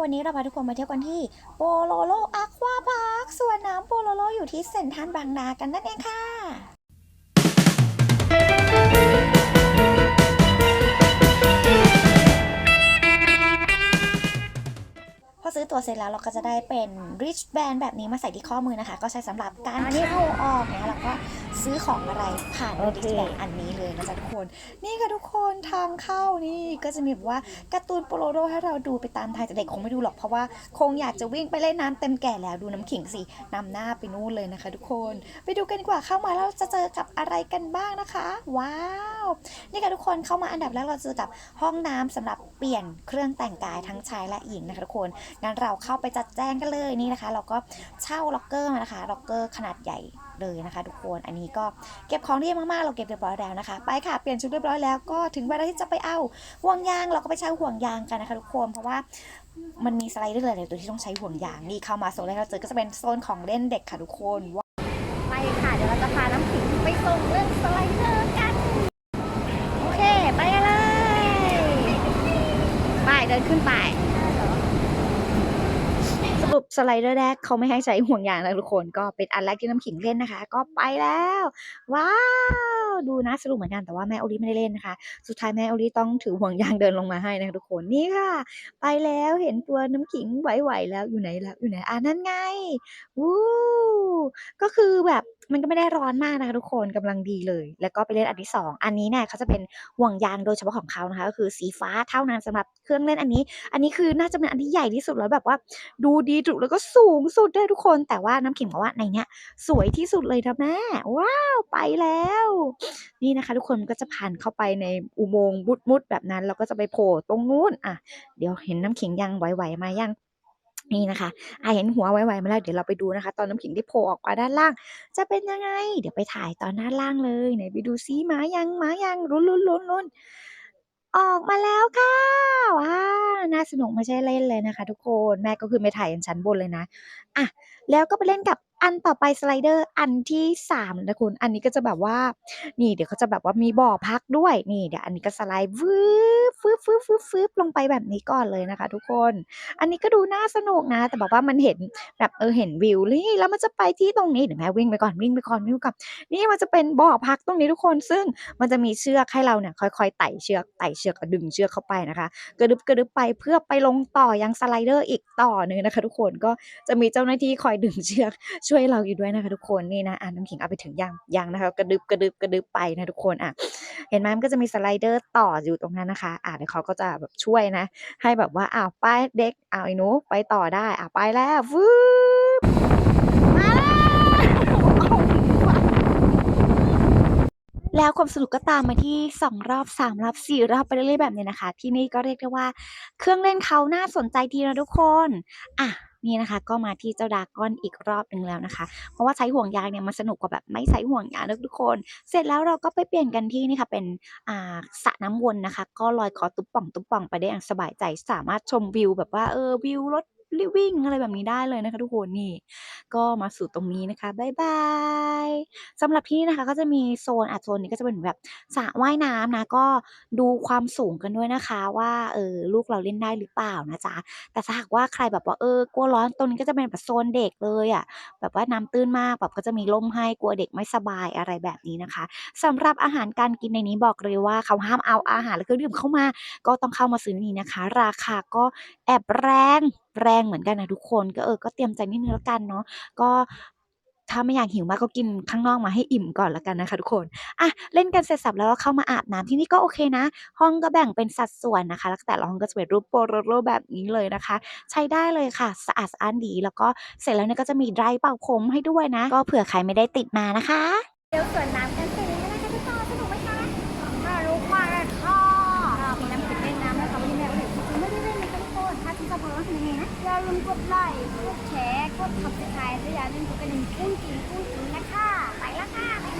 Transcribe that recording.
วันนี้เราพาทุกคนมาเที่ยวกันที่โปโลโลอะควาพาร์คส่วนน้ำโปโลโลอยู่ที่เซ็นทรัลบางนากันนั่นเองค่ะ ตั๋วเสร็จแล้วเราก็จะได้เป็น rich band แบบนี้มาใส่ที่ข้อมือนะคะ ก็ใช้สำหรับการเข้าออกเนี่ยแล้วก็ซื้อของอะไรผ่านโอเค rich band อันนี้เลยนะจ๊ะทุกคน นี่ค่ะทุกคนทางเข้านี่ก็จะมีแบบว่าการ์ตูนโปโลโดให้เราดูไปตามทางแต่เด็กคงไม่ดูหรอกเพราะว่าคงอยากจะวิ่งไปเล่นน้ำเต็มแก่แล้วดูน้ำขิงสินำหน้าไปนู่นเลยนะคะ ทุกคน ไปดูกันดีกว่าเข้ามาแล้วจะเจอกับอะไรกันบ้างนะคะ ว้าวนี่ค่ะทุกคนเข้ามาอันดับแรกเราเจอกับห้องน้ำสำหรับเปลี่ยนเครื่องแต่งกายทั้งชายและหญิงนะคะทุกคนงั้นเราเข้าไปจัดแจงกันเลยนี่นะคะ เราก็เช่าล็อกเกอร์มานะคะล็อกเกอร์ขนาดใหญ่เลยนะคะ ทุกคนอันนี้ก็เก็บของเรียบมากๆเราเก็บเรียบร้อยแล้วนะคะ ไปค่ะเปลี่ยนชุดเรียบร้อยแล้วก็ถึงเวลาที่จะไปเอาห่วงยางเราก็ไปเช่าห่วงยางกันนะคะทุกคนเพราะว่ามันมีสไลเดอร์หลายๆตัวที่ต้องใช้ห่วงยางนี่เข้ามาโซนแรกเราเจอก็จะเป็นโซนของเล่นเด็กค่ะทุกคนไปค่ะเดี๋ยวเราจะพาน้ำขิงไปส่งเรื่องสไลเดอร์กันโอเคไปกันเลยไปเดินขึ้นไป สไลเดอร์แรกเขาไม่ให้ใช้ห่วงยางนะทุกคนก็เป็นอันแรกที่น้ำขิงเล่นนะคะ ก็ไปแล้ว ว้าวดูนะสรุปเหมือนกันแต่ว่าแม่โอลิไม่ได้เล่นนะคะ สุดท้ายแม่โอลิต้องถือห่วงยางเดินลงมาให้นะคะทุกคนนี่ค่ะ ไปแล้วเห็นตัวน้ำขิงไหวๆแล้วอยู่ไหนแล้วอยู่ไหนอ่านั่นไงวู้ก็คือแบบ มันก็ไม่ได้ร้อนมากนะคะทุกคนกำลังดีเลย แล้วก็ไปเล่นอันที่สองอันนี้เนี่ยเขาจะเป็นห่วงยางโดยเฉพาะของเขานะคะก็คือสีฟ้าเท่านั้นสำหรับเครื่องเล่นอันนี้ อันนี้คือน่าจะเป็นอันที่ใหญ่ที่สุดแล้วแบบว่า ดูดีจุแล้วก็สูงสุดด้วยทุกคน แต่ว่าน้ำขิงบอกว่าในเนี้ยสวยที่สุดเลยนะแม่ว้าวไปแล้ว นี่นะคะ ทุกคนก็จะผ่านเข้าไปในอุโมงค์มุดๆแบบนั้นเราก็จะไปโผล่ตรงนู้นอะเดี๋ยวเห็นน้ำขิงยังไหวๆมายัง นี่นะคะอาเห็นหัวไวๆมาแล้ว เดี๋ยวเราไปดูนะคะ ตอนน้ำขิงที่โผล่ออกมาด้านล่าง จะเป็นยังไง เดี๋ยวไปถ่ายตอนด้านล่างเลยไหนไปดูซิมายังหมายังลุนลุนลุนลุนออกมาแล้วค่ะว้าน่าสนุกไม่ใช่เล่นเลยนะคะ ทุกคนแม่ก็คือไปถ่ายกันชั้นบนเลยนะอะแล้วก็ไปเล่นกับ อันต่อไปสไลเดอร์อันที่สามนะคุณ อันนี้ก็จะแบบว่า นี่เดี๋ยวเขาจะแบบว่ามีบ่อพักด้วย นี่เดี๋ยวอันนี้ก็สไลด์วืบฟึบฟึบฟึบฟึบลงไปแบบนี้ก่อนเลยนะคะ ทุกคน อันนี้ก็ดูน่าสนุกนะ แต่แบบว่ามันเห็นแบบเออเห็นวิวนี่แล้วมันจะไปที่ตรงนี้เดี๋ยวแม่วิ่งไปก่อนวิ่งไปก่อนวิ่งก่อนนี่มันจะเป็นบ่อพักตรงนี้ทุกคน ซึ่งมันจะมีเชือกให้เราเนี่ยค่อยๆไต่เชือกไต่เชือกดึงเชือกเข้าไปนะคะ กระดึบกระดึบไปเพื่อไปลงต่อยังสไลเดอร์อีกต่อหนึ่งนะคะ ทุกคนก็จะมีเจ้าหน้าที่คอยดึงเชือกช่วยเราอยู่ด้วยนะคะทุกคนนี่นะอ่าน้ำขิงเอาไปถึงยังยังนะคะกระดึบกระดึบกระดึบไปนะทุกคนอะเห็นไหมมันก็จะมีสไลเดอร์ต่ออยู่ตรงนั้นนะคะ อ่าเดี๋ยวเขาก็จะแบบช่วยนะ ให้แบบว่าอ้าวไปเด็กอ้าวไอ้หนูไปต่อได้อะไปแล้ววืบมาแล้วความสนุกก็ตามมาที่สองรอบสามรอบสี่รอบไปเรื่อยๆแบบนี้นะคะ ที่นี่ก็เรียกได้ว่า เครื่องเล่นเขาน่าสนใจทีนะทุกคน อะ นี่นะคะ ก็มาที่เจ้าดากอนอีกรอบหนึ่งแล้วนะคะ เพราะว่าใช้ห่วงยางเนี่ยมันสนุกกว่าแบบไม่ใช้ห่วงยางนะทุกคน เสร็จแล้วเราก็ไปเปลี่ยนกันที่นี่ค่ะเป็นอ่าสระน้ำวนนะคะ ก็ลอยคอตุ๊บป่องตุ๊บป่องไปได้อย่างสบายใจสามารถชมวิวแบบว่าเออวิวรถวิ่งอะไรแบบนี้ได้เลยนะคะ ทุกคนนี่ ก็มาสู่ตรงนี้นะคะบ๊ายบาย สำหรับที่นี่นะคะ ก็จะมีโซนอะโซนนี้ก็จะเป็นแบบสระว่ายน้ำนะ ก็ดูความสูงกันด้วยนะคะ ว่าเออลูกเราเล่นได้หรือเปล่านะจ๊ะแต่ถ้าหากว่าใครแบบว่าเออกลัวร้อนตรงนี้ก็จะเป็นแบบโซนเด็กเลยอะ่ะแบบว่าน้ำตื้นมากแบบก็จะมีร่มให้กลัวเด็กไม่สบายอะไรแบบนี้นะคะสำหรับอาหารการกินในนี้บอกเลยว่าเขาห้ามเอาอาหารและเครื่องดื่มเข้ามา ก็ต้องเข้ามาซื้อนี่นะคะ ราคาก็แอบแรงแรงเหมือนกันนะทุกคนก็เออก็เตรียมใจนิดนึงแล้วกันเนาะก็ ถ้าไม่อยากหิวมากก็กินข้างนอกมาให้อิ่มก่อนแล้วกันนะคะทุกคนอะเล่นกันเสร็จสับแล้วก็เข้ามาอาบน้ำที่นี่ก็โอเคนะ ห้องก็แบ่งเป็นสัดส่วนนะคะแล้วแต่ละห้องก็จะเป็นรูปโปรโรแบบนี้เลยนะคะ ใช้ได้เลยค่ะ สะอาดสะอ้านดี แล้วก็เสร็จแล้วเนี่ยก็จะมีไดร์เป่าผมให้ด้วยนะ ก็เผื่อใครไม่ได้ติดมานะคะ เดี๋ยวสวนน้ำกัน ลืมกดไลค์กดแชร์ กดทับสไครต์และอย่าลืมกดกระดิ่งกุ้งกินกุ้งกินนะค่ะไปแล้วค่ะ